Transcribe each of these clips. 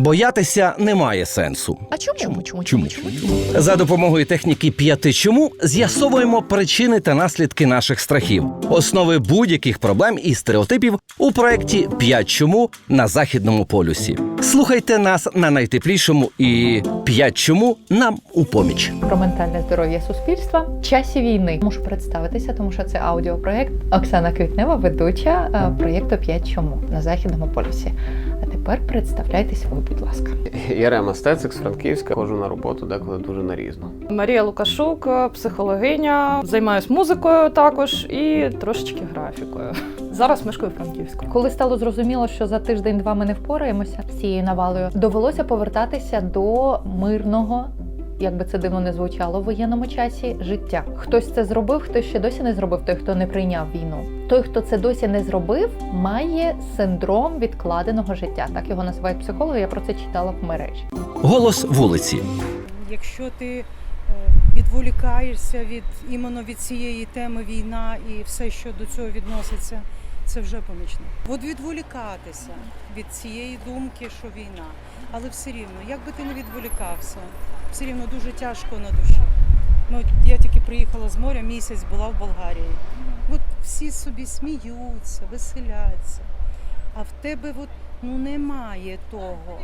Боятися немає сенсу. А чому? Чому? Чому? Чому? За допомогою техніки п'яти чому з'ясовуємо причини та наслідки наших страхів, основи будь-яких проблем і стереотипів у проєкті «П'ять чому на західному полюсі. Слухайте нас на найтеплішому і «П'ять чому нам у поміч. Про ментальне здоров'я суспільства в часі війни. Мушу представитися, тому що це аудіопроект Оксана Квітнева, ведуча е, проєкту «П'ять чому на західному полюсі. Тепер представляйтесь ви, будь ласка. Ярема Стецик з Франківська. Ходжу на роботу деколи дуже нарізно. Марія Лукашук, психологиня, займаюсь музикою також і трошечки графікою. Зараз мешкаю в Франківську. Коли стало зрозуміло, що за тиждень-два ми не впораємося з цією навалою, довелося повертатися до мирного. Як би це дивно не звучало в воєнному часі життя. Хтось це зробив, хтось ще досі не зробив, той, хто не прийняв війну. Той, хто це досі не зробив, має синдром відкладеного життя. Так його називають психологи. Я про це читала в мережі. Голос вулиці. Якщо ти е, відволікаєшся від іменно від цієї теми війна і все, що до цього відноситься, це вже помічно. От відволікатися від цієї думки, що війна, але все рівно, як би ти не відволікався, все рівно дуже тяжко на душі. Ну, я тільки приїхала з моря, місяць була в Болгарії. От всі собі сміються, веселяться. А в тебе от, ну, немає того,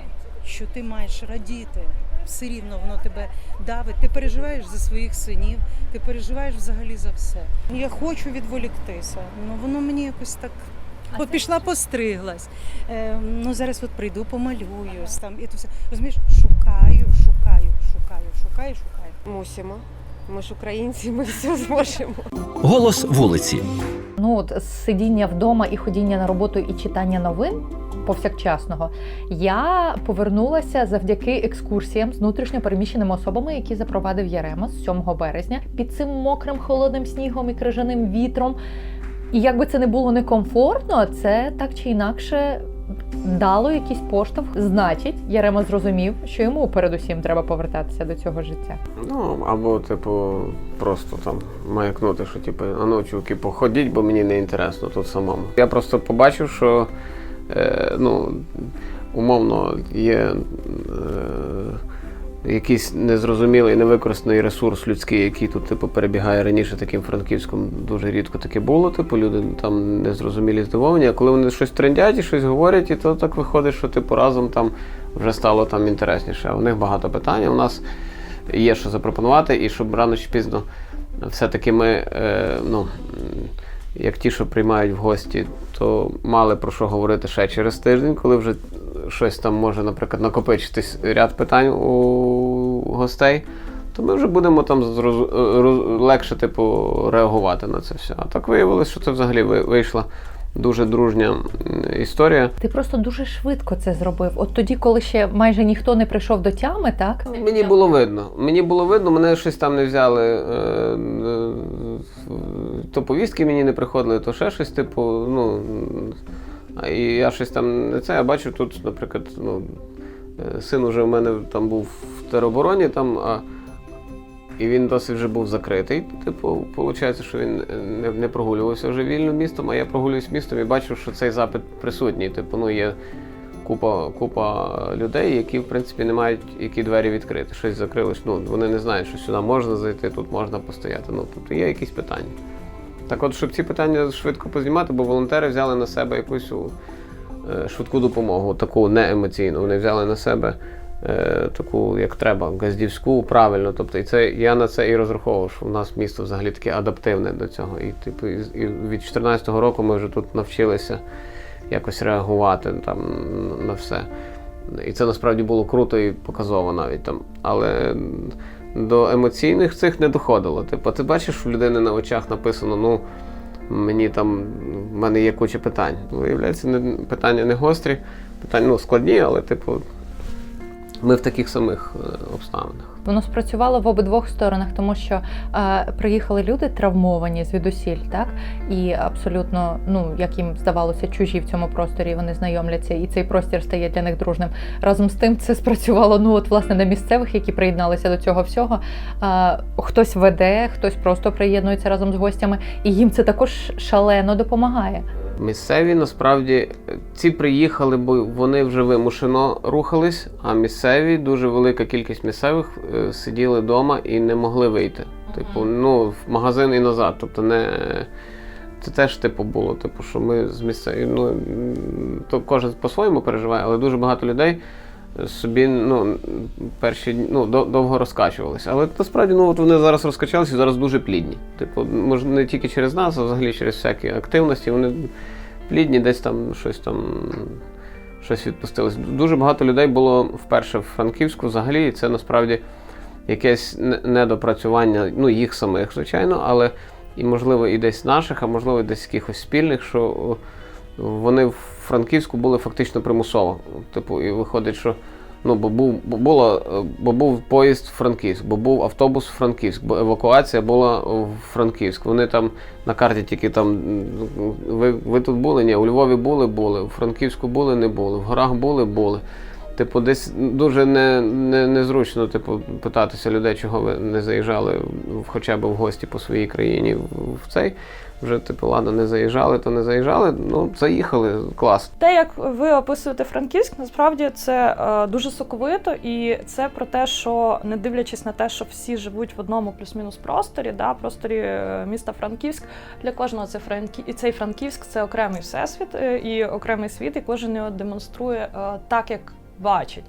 що ти маєш радіти. Все рівно воно тебе давить. Ти переживаєш за своїх синів, ти переживаєш взагалі за все. Я хочу відволіктися. Ну воно мені якось так. От пішла, постриглась. Е, ну зараз от прийду, помалююсь там і то все. Розумієш, шукаю, шукаю, шукаю, шукаю, шукаю. Мусимо. Ми ж українці, ми все зможемо. Голос вулиці. Ну от сидіння вдома і ходіння на роботу і читання новин повсякчасного я повернулася завдяки екскурсіям з внутрішньо переміщеними особами, які запровадив Ярема з 7 березня під цим мокрим холодним снігом і крижаним вітром. І якби це не було некомфортно, це так чи інакше дало якийсь поштовх. Значить, Ярема зрозумів, що йому передусім треба повертатися до цього життя. Ну або, типу, просто там маякнути, що типу, а ну, чуваки, походіть, бо мені не інтересно тут самому. Я просто побачив, що е, ну, умовно є. Е, Якийсь незрозумілий, невикористаний ресурс людський, який тут типу перебігає раніше таким франківськом, дуже рідко таке було. Типу, люди там незрозумілі здивовані. А коли вони щось трендять і щось говорять, і то так виходить, що типу разом там вже стало там інтересніше. У них багато питань. У нас є що запропонувати, і щоб рано чи пізно все-таки ми, е, ну, як ті, що приймають в гості, то мали про що говорити ще через тиждень, коли вже щось там може, наприклад, накопичитись ряд питань у гостей. То ми вже будемо там зроз- е, роз- легше, типу, реагувати на це все. А так виявилось, що це взагалі ви- вийшла дуже дружня історія. Ти просто дуже швидко це зробив. От тоді, коли ще майже ніхто не прийшов до тями, так Мені було видно. Мені було видно, мене щось там не взяли. Е, е, то повістки мені не приходили, то ще щось, типу, ну. І я щось там не це. Я бачу тут, наприклад, ну, е, син уже в мене там був в теробороні, там, а, і він досить вже був закритий. Типу, виходить, що він не, не прогулювався вже вільно містом, а я прогулююсь містом і бачу, що цей запит присутній. Типу, ну, є купа, купа людей, які в принципі не мають які двері відкрити. Щось закрилось. Ну вони не знають, що сюди можна зайти, тут можна постояти. Ну тобто є якісь питання. Так, от, щоб ці питання швидко познімати, бо волонтери взяли на себе якусь е, швидку допомогу, таку не емоційну. Вони взяли на себе е, таку, як треба, газдівську, правильно. Тобто, і це я на це і розраховував, що у нас місто взагалі таке адаптивне до цього. І типу, і, від 2014 року ми вже тут навчилися якось реагувати там на все. І це насправді було круто і показово навіть там. Але до емоційних цих не доходило. Типу, ти бачиш, у людини на очах написано, ну. Мені там в мене є куча питань. Виявляється, не, питання не гострі, питання ну, складні, але, типу, ми в таких самих е, обставинах. Воно спрацювало в обидвох сторонах, тому що е, приїхали люди травмовані звідусіль, так і абсолютно, ну як їм здавалося, чужі в цьому просторі. Вони знайомляться, і цей простір стає для них дружним. Разом з тим, це спрацювало ну от власне на місцевих, які приєдналися до цього всього. Е, хтось веде, хтось просто приєднується разом з гостями, і їм це також шалено допомагає. Місцеві насправді ці приїхали, бо вони вже вимушено рухались, а місцеві, дуже велика кількість місцевих е, сиділи вдома і не могли вийти. Типу, ну, в магазин і назад. Тобто не. Це теж типу було, типу, що ми з місцеві, ну то кожен по-своєму переживає, але дуже багато людей собі ну, перші ну, довго розкачувалися. Але насправді ну, от вони зараз розкачалися і зараз дуже плідні. Типу, може, не тільки через нас, а взагалі через всякі активності. Вони плідні, десь там щось там. Щось відпустилось. Дуже багато людей було вперше в Франківську взагалі, і це насправді якесь недопрацювання, ну, їх самих, звичайно, але і, можливо, і десь наших, а можливо, і десь якихось спільних, що вони Франківську були фактично примусово. Типу, і виходить, що ну, бо був, бо було, е, бо був поїзд Франківськ, бо був автобус в Франківськ, бо евакуація була в Франківськ. Вони там на карті тільки там. Ви, ви тут були? Ні, у Львові були, були, у Франківську були, не були, в горах були, були. Типу, десь дуже не, не, незручно типу, питатися людей, чого ви не заїжджали хоча б в гості по своїй країні в цей. Вже, типу, ладно, не заїжджали, то не заїжджали. Ну, заїхали, клас. Те, як ви описуєте Франківськ, насправді це е, дуже соковито, і це про те, що не дивлячись на те, що всі живуть в одному плюс-мінус просторі, да, просторі е, міста Франківськ, для кожного це Франкі... і цей Франківськ це окремий всесвіт е, і окремий світ, і кожен його демонструє е, так, як бачить.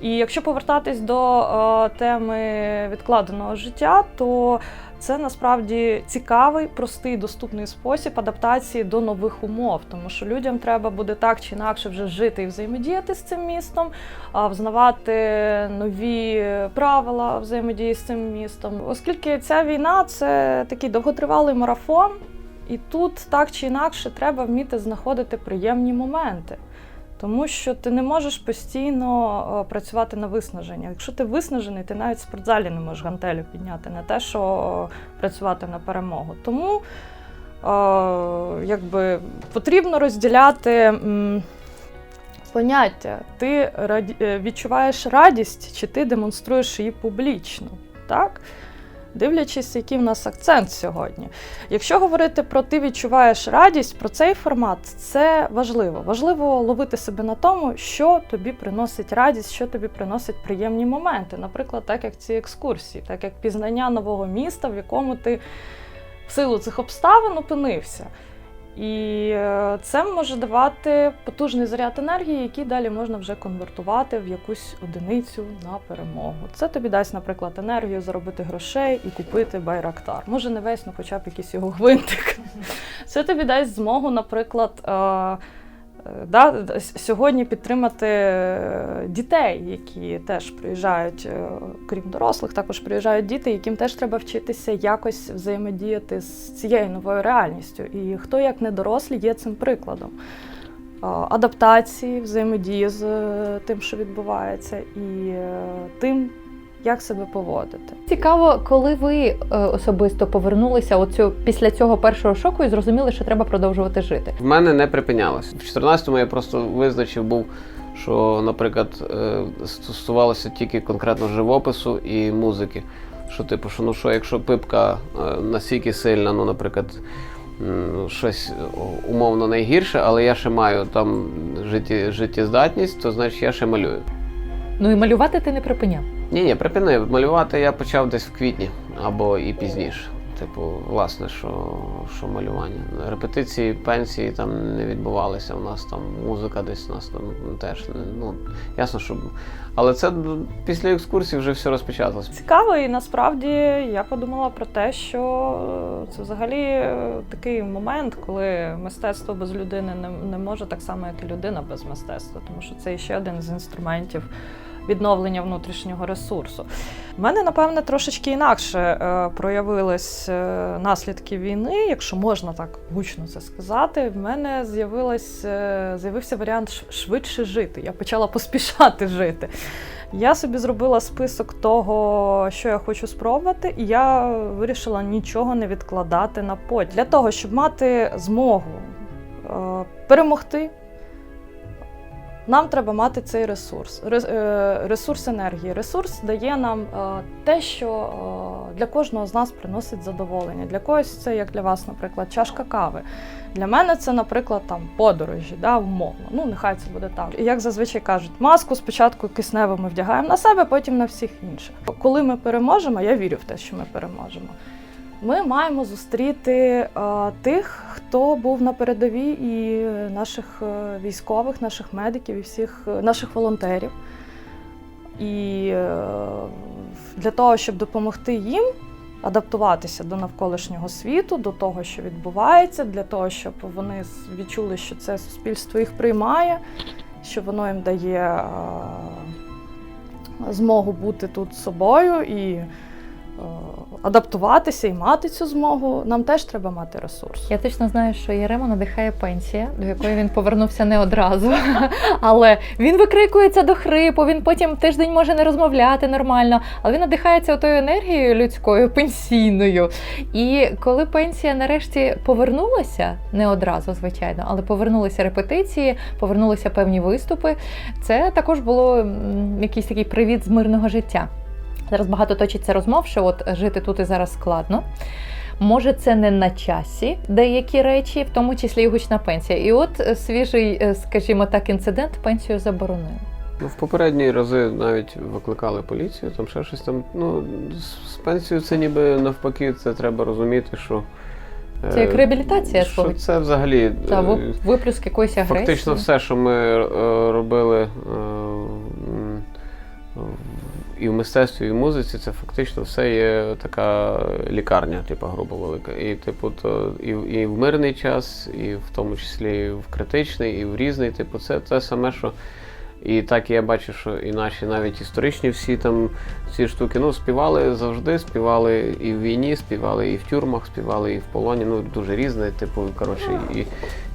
І якщо повертатись до е, теми відкладеного життя, то це насправді цікавий, простий, доступний спосіб адаптації до нових умов, тому що людям треба буде так чи інакше вже жити і взаємодіяти з цим містом, а, взнавати нові правила взаємодії з цим містом. Оскільки ця війна це такий довготривалий марафон, і тут так чи інакше треба вміти знаходити приємні моменти. Тому що ти не можеш постійно е, працювати на виснаження. Якщо ти виснажений, ти навіть в спортзалі не можеш гантелю підняти, не те, що е, працювати на перемогу. Тому е, якби, потрібно розділяти поняття. Ти раді, відчуваєш радість, чи ти демонструєш її публічно. Так? Дивлячись, який в нас акцент сьогодні. Якщо говорити про ти відчуваєш радість, про цей формат, це важливо. Важливо ловити себе на тому, що тобі приносить радість, що тобі приносить приємні моменти. Наприклад, так як ці екскурсії, так як пізнання нового міста, в якому ти в силу цих обставин опинився. І е, це може давати потужний заряд енергії, який далі можна вже конвертувати в якусь одиницю на перемогу. Це тобі дасть, наприклад, енергію заробити грошей і купити байрактар. Може, не весь, ну хоча б якийсь його гвинтик. Це тобі дасть змогу, наприклад, е, да, сьогодні підтримати е, дітей, які теж приїжджають, е, крім дорослих, також приїжджають діти, яким теж треба вчитися якось взаємодіяти з цією новою реальністю. І хто як не дорослі є цим прикладом. Е, Адаптації, взаємодії з е, тим, що відбувається, і е, тим, як себе поводити. Цікаво, коли ви е, особисто повернулися оцю, після цього першого шоку і зрозуміли, що треба продовжувати жити. В мене не припинялось. В 14-му я просто визначив був, що, наприклад, е, стосувалося тільки конкретно живопису і музики. Що, типу, що ну що, якщо пипка е, настільки сильна, ну, наприклад, щось умовно найгірше, але я ще маю там житті, життєздатність, то значить я ще малюю. Ну і малювати ти не припиняв. Ні, ні, припинив. Малювати я почав десь в квітні або і пізніше. Типу, власне, що, що малювання. Репетиції, пенсії там не відбувалися. У нас там музика десь у нас там теж. Ну, ясно, що. Але це після екскурсії вже все розпечаталось. Цікаво, і насправді я подумала про те, що е, це взагалі е, такий момент, коли мистецтво без людини не, не може так само, як і людина без мистецтва, тому що це ще один з інструментів відновлення внутрішнього ресурсу. У мене, напевне, трошечки інакше е, проявились е, наслідки війни, якщо можна так гучно це сказати. В мене е, з'явився варіант швидше жити. Я почала поспішати жити. Я собі зробила список того, що я хочу спробувати, і я вирішила нічого не відкладати на потім. Для того, щоб мати змогу перемогти, нам треба мати цей ресурс, е, ресурс енергії. Ресурс дає нам е, те, що е, для кожного з нас приносить задоволення. Для когось це, як для вас, наприклад, чашка кави. Для мене це, наприклад, там подорожі, да, умовно. Ну, нехай це буде так. І Як зазвичай кажуть, маску спочатку кисневу ми вдягаємо на себе, потім на всіх інших. Коли ми переможемо, я вірю в те, що ми переможемо. Ми маємо зустріти е, тих, хто був на передовій, і наших е, військових, наших медиків, і всіх е, наших волонтерів. І для того, щоб допомогти їм адаптуватися до навколишнього світу, до того, що відбувається, для того, щоб вони відчули, що це суспільство їх приймає, що воно їм дає змогу бути тут собою і адаптуватися і мати цю змогу, нам теж треба мати ресурс. Я точно знаю, що Єрему надихає пенсія, до якої він повернувся не одразу. Але він викрикується до хрипу, він потім тиждень може не розмовляти нормально, але він надихається тою енергією людською, пенсійною. І коли пенсія нарешті повернулася, не одразу, звичайно, але повернулися репетиції, повернулися певні виступи, це також було якийсь такий привіт з мирного життя. Зараз багато точиться розмов, що от жити тут і зараз складно. Може, це не на часі деякі речі, в тому числі і гучна пенсія. І от е, свіжий, е, скажімо так, інцидент пенсію заборонив. Ну, в попередні рази навіть викликали поліцію, там ще щось там. Ну, з- пенсією це ніби навпаки, це треба розуміти, що. е, Це як реабілітація що свого. це взагалі. Та виплюск якоїсь агресії. Фактично все, що ми робили і в мистецтві, і в музиці, це фактично все є така лікарня, типу, грубо велика. І, типу, то і, і в мирний час, і в тому числі в критичний, і в різний. Типу, це те саме, що. І так я бачу, що і наші навіть історичні всі там ці штуки, ну, співали завжди, співали і в війні, співали і в тюрмах, співали і в полоні. Ну, дуже різне, типу, коротше, і,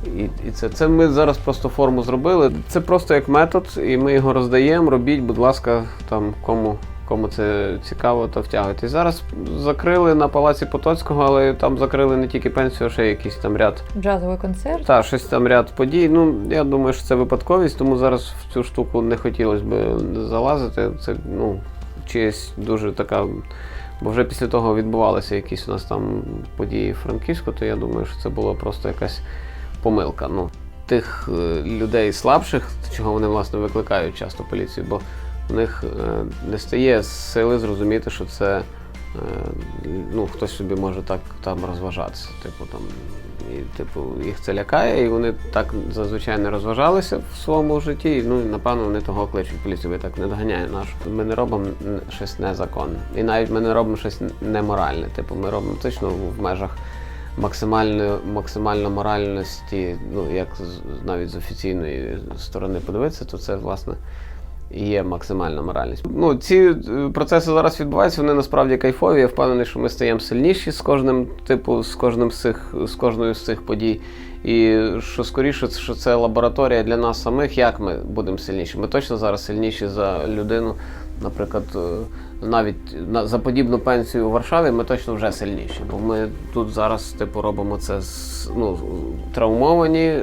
і, і це, це ми зараз просто форму зробили. Це просто як метод, і ми його роздаємо. Робіть, будь ласка, там кому. Кому це цікаво, то втягуйтесь. Зараз закрили на палаці Потоцького, але там закрили не тільки пенсію, а ще якийсь там ряд. Джазовий концерт. Та, щось там ряд подій. Ну, я думаю, що це випадковість, тому зараз в цю штуку не хотілося б залазити. Це ну, чиясь дуже така. Бо вже після того відбувалися якісь у нас там події в Франківську, то я думаю, що це була просто якась помилка. Ну, тих е, людей слабших, чого вони власне викликають часто поліцію, бо у них е, не стає сили зрозуміти, що це е, ну, хтось собі може так там розважатися. Типу, там, і, типу, їх це лякає, і вони так зазвичай не розважалися в своєму житті. Ну, і, напевно, вони того кличуть поліцію, ви так не доганяє нашу. Ми не робимо щось незаконне. І навіть ми не робимо щось неморальне. Типу, ми робимо точно в межах максимальної, максимально моральності, ну, як навіть з офіційної сторони подивитися, то це, власне, є максимальна моральність. Ну, ці е, процеси зараз відбуваються, вони насправді кайфові. Я впевнений, що ми стаємо сильніші з кожним, типу, з кожним з цих, з кожною з цих подій. І що скоріше, що це лабораторія для нас самих, як ми будемо сильніші. Ми точно зараз сильніші за людину. Наприклад, е, навіть на- за подібну пенсію у Варшаві ми точно вже сильніші. Бо ми тут зараз, типу, робимо це з, ну, травмовані.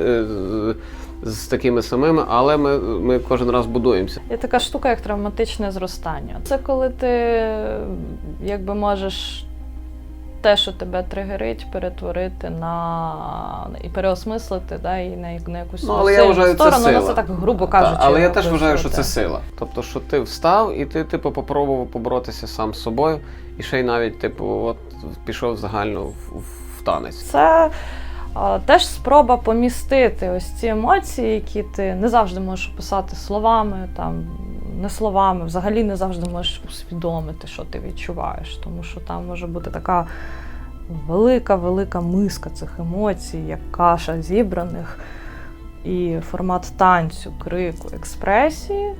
З- такими самими, але ми, ми кожен раз будуємося. Є така штука, як травматичне зростання. Це коли ти якби можеш те, що тебе тригерить, перетворити на і переосмислити, да, і на, на якусь Ну, але я вважаю, це сторону. сила. Ну, це так грубо кажучи. Та, але я теж вважаю, що це сила. Тобто, що ти встав і ти, типу, попробував поборотися сам з собою, і ще й навіть, типу, от пішов загально в, в танець. Це теж спроба помістити ось ці емоції, які ти не завжди можеш описати словами, там, не словами, взагалі не завжди можеш усвідомити, що ти відчуваєш, тому що там може бути така велика, велика миска цих емоцій, як каша зібраних. І формат танцю, крику, експресії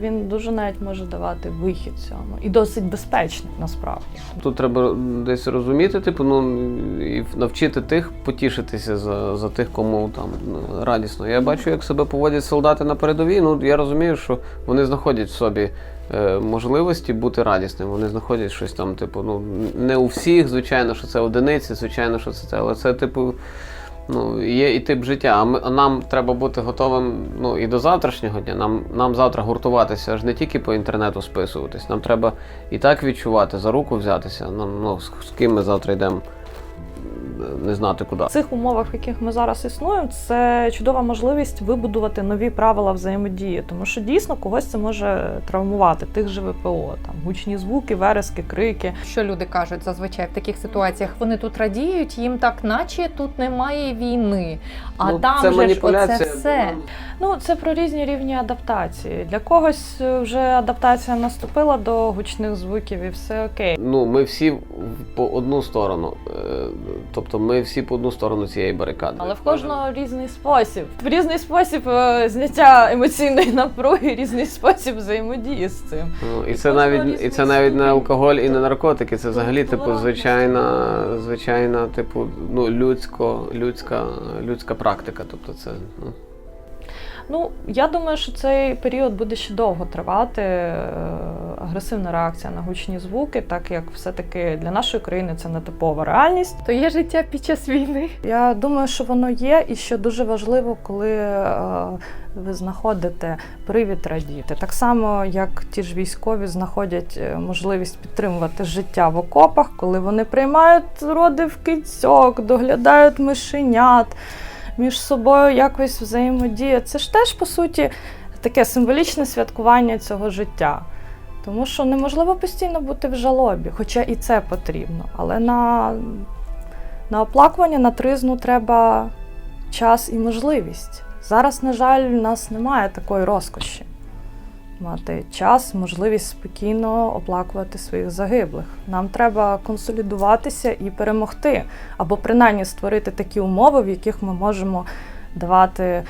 він дуже навіть може давати вихід цьому. І досить безпечний насправді. Тут треба десь розуміти, типу, ну і навчити тих потішитися за, за тих, кому там ну, радісно. Я бачу, як себе поводять солдати на передовій. Ну я розумію, що вони знаходять в собі е, можливості бути радісними. Вони знаходять щось там, типу, ну не у всіх, звичайно, що це одиниці, звичайно, що це, але це, типу. Ну, є і тип життя. А, ми, нам треба бути готовим ну, і до завтрашнього дня. Нам, нам завтра гуртуватися аж не тільки по інтернету списуватись. Нам треба і так відчувати, за руку взятися. Нам, ну, з, з ким ми завтра йдемо, не знати куди. В цих умовах, в яких ми зараз існуємо, це чудова можливість вибудувати нові правила взаємодії, тому що дійсно когось це може травмувати, тих же ВПО, там гучні звуки, верески, крики. Що люди кажуть зазвичай в таких ситуаціях? Вони тут радіють, їм так, наче тут немає війни, а Ну, там це же ж оце все. Ну, це про різні рівні адаптації. Для когось е, вже адаптація наступила до гучних звуків і все окей. Ну, ми всі в- по одну сторону. Тобто ми всі по одну сторону цієї барикади. Але в кожного різний спосіб. В різний спосіб е, зняття емоційної напруги, різний спосіб взаємодії з цим. Ну, і І це навіть і це навіть не алкоголь і не наркотики. Це взагалі, типу, звичайна, звичайна, типу, ну, людсько, людська, людська практика. Тобто це ну, Ну, я думаю, що цей період буде ще довго тривати. е, Агресивна реакція на гучні звуки, так як все-таки для нашої країни це не типова реальність. То є життя під час війни. Я думаю, що воно є, і що дуже важливо, коли е, ви знаходите привід радіти. Так само, як ті ж військові знаходять е, можливість підтримувати життя в окопах, коли вони приймають роди в кицьок, доглядають мишенят, між собою якось взаємодія. Це ж теж, по суті, таке символічне святкування цього життя. Тому що неможливо постійно бути в жалобі, хоча і це потрібно. Але на на оплакування, на тризну треба час і можливість. Зараз, на жаль, в нас немає такої розкоші. Мати час, можливість спокійно оплакувати своїх загиблих. Нам треба консолідуватися і перемогти, або принаймні створити такі умови, в яких ми можемо давати е,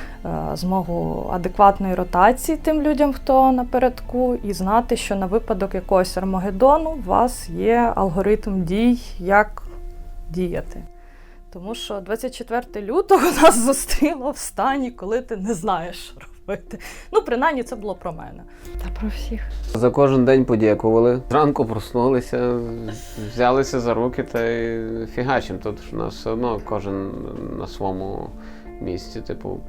змогу адекватної ротації тим людям, хто напередку, і знати, що на випадок якогось Армагеддону у вас є алгоритм дій, як діяти. Тому що 24 лютого нас зустріло в стані, коли ти не знаєш, що робити. Ну, принаймні, це було про мене. Та про всіх. За кожен день подякували. Зранку проснулися, взялися за руки та й фігачим. Тут ж у нас все одно кожен на своєму місці. Типу,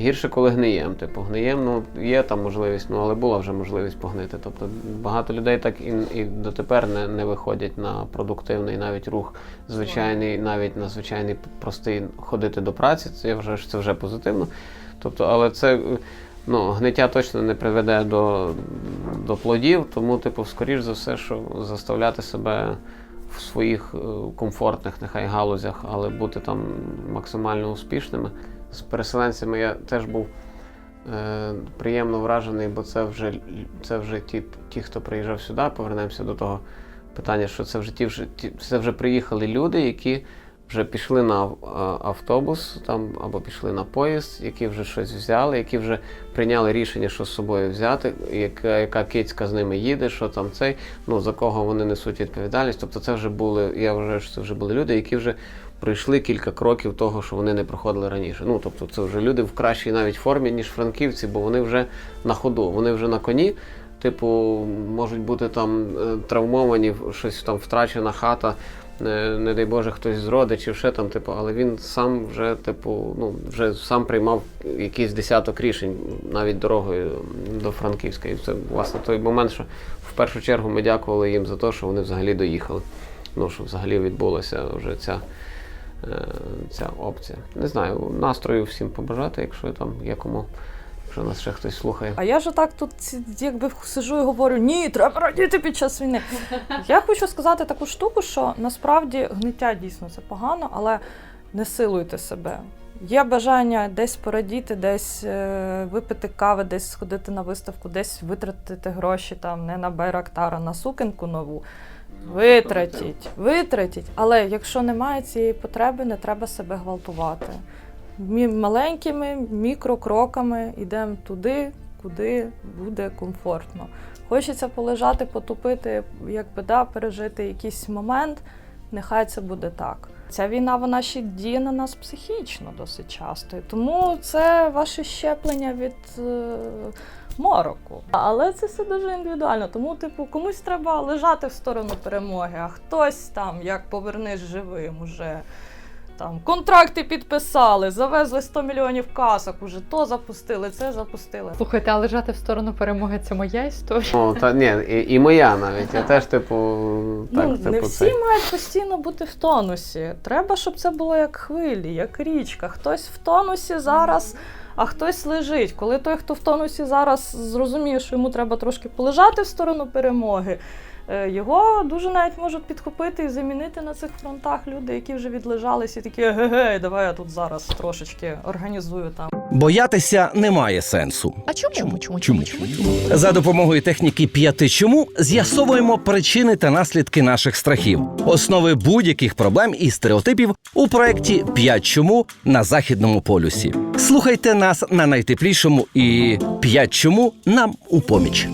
гірше, коли гниєм. Типу, гниєм, ну є там можливість, ну але була вже можливість погнити. Тобто багато людей так і, і дотепер не, не виходять на продуктивний навіть рух звичайний, навіть на звичайний простий ходити до праці. Це вже це вже позитивно. Тобто, але це. Ну, гниття точно не приведе до, до плодів, тому, типу, скоріш за все, що заставляти себе в своїх е, комфортних нехай галузях, але бути там максимально успішними. З переселенцями я теж був е, приємно вражений, бо це вже, це вже ті, ті, хто приїжджав сюди, повернемося до того питання, що це вже ті, вже, ті, це вже приїхали люди, які вже пішли на автобус там або пішли на поїзд, які вже щось взяли, які вже прийняли рішення, що з собою взяти, яка, яка кицька з ними їде, що там цей, ну за кого вони несуть відповідальність. Тобто, це вже були, я вважаю, що це вже були люди, які вже пройшли кілька кроків того, що вони не проходили раніше. Ну тобто, це вже люди в кращій навіть формі, ніж франківці, бо вони вже на ходу, вони вже на коні. Типу, можуть бути там е, травмовані, щось там втрачена хата, не, не дай Боже, хтось з родичів, ще там, типу, але він сам вже, типу, ну, вже сам приймав якийсь десяток рішень навіть дорогою до Франківська. І це власне той момент, що в першу чергу ми дякували їм за те, що вони взагалі доїхали. Ну, що взагалі відбулася вже ця, е, ця опція. Не знаю, настрою всім побажати, якщо там є якщо нас ще хтось слухає. А я ж так тут якби сижу і говорю: ні, треба радіти під час війни. Я хочу сказати таку штуку, що насправді гниття дійсно це погано, але не силуйте себе. Є бажання десь порадіти, десь е, випити кави, десь сходити на виставку, десь витратити гроші там не на байрактара, на сукенку нову. Витратіть, витратіть. Але якщо немає цієї потреби, не треба себе гвалтувати. Маленькими мікрокроками йдемо туди, куди буде комфортно. Хочеться полежати, потупити, якби да, пережити якийсь момент, нехай це буде так. Ця війна вона ще діє на нас психічно досить часто. Тому це ваше щеплення від е, мороку. Але це все дуже індивідуально. Тому, типу, комусь треба лежати в сторону перемоги, а хтось там, як повернеш живим, уже Там контракти підписали, завезли 100 мільйонів касок, уже то запустили, це запустили. Слухайте, а лежати в сторону перемоги це моя історія. О, та ні, і, і моя навіть. Я теж, типу, так, ну, типу, не всі цей. мають постійно бути в тонусі. Треба, щоб це було як хвилі, як річка. Хтось в тонусі зараз, а хтось лежить. Коли той, хто в тонусі зараз зрозуміє, що йому треба трошки полежати в сторону перемоги. Е, Його дуже навіть можуть підхопити і замінити на цих фронтах люди, які вже відлежались і такі ге-ге, давай я тут зараз трошечки організую там. Боятися немає сенсу. А чому? Чому? Чому? За допомогою техніки п'яти чому з'ясовуємо причини та наслідки наших страхів, основи будь-яких проблем і стереотипів у проєкті «П'ять чому на західному полюсі. Слухайте нас на найтеплішому і «П'ять чому нам у поміч.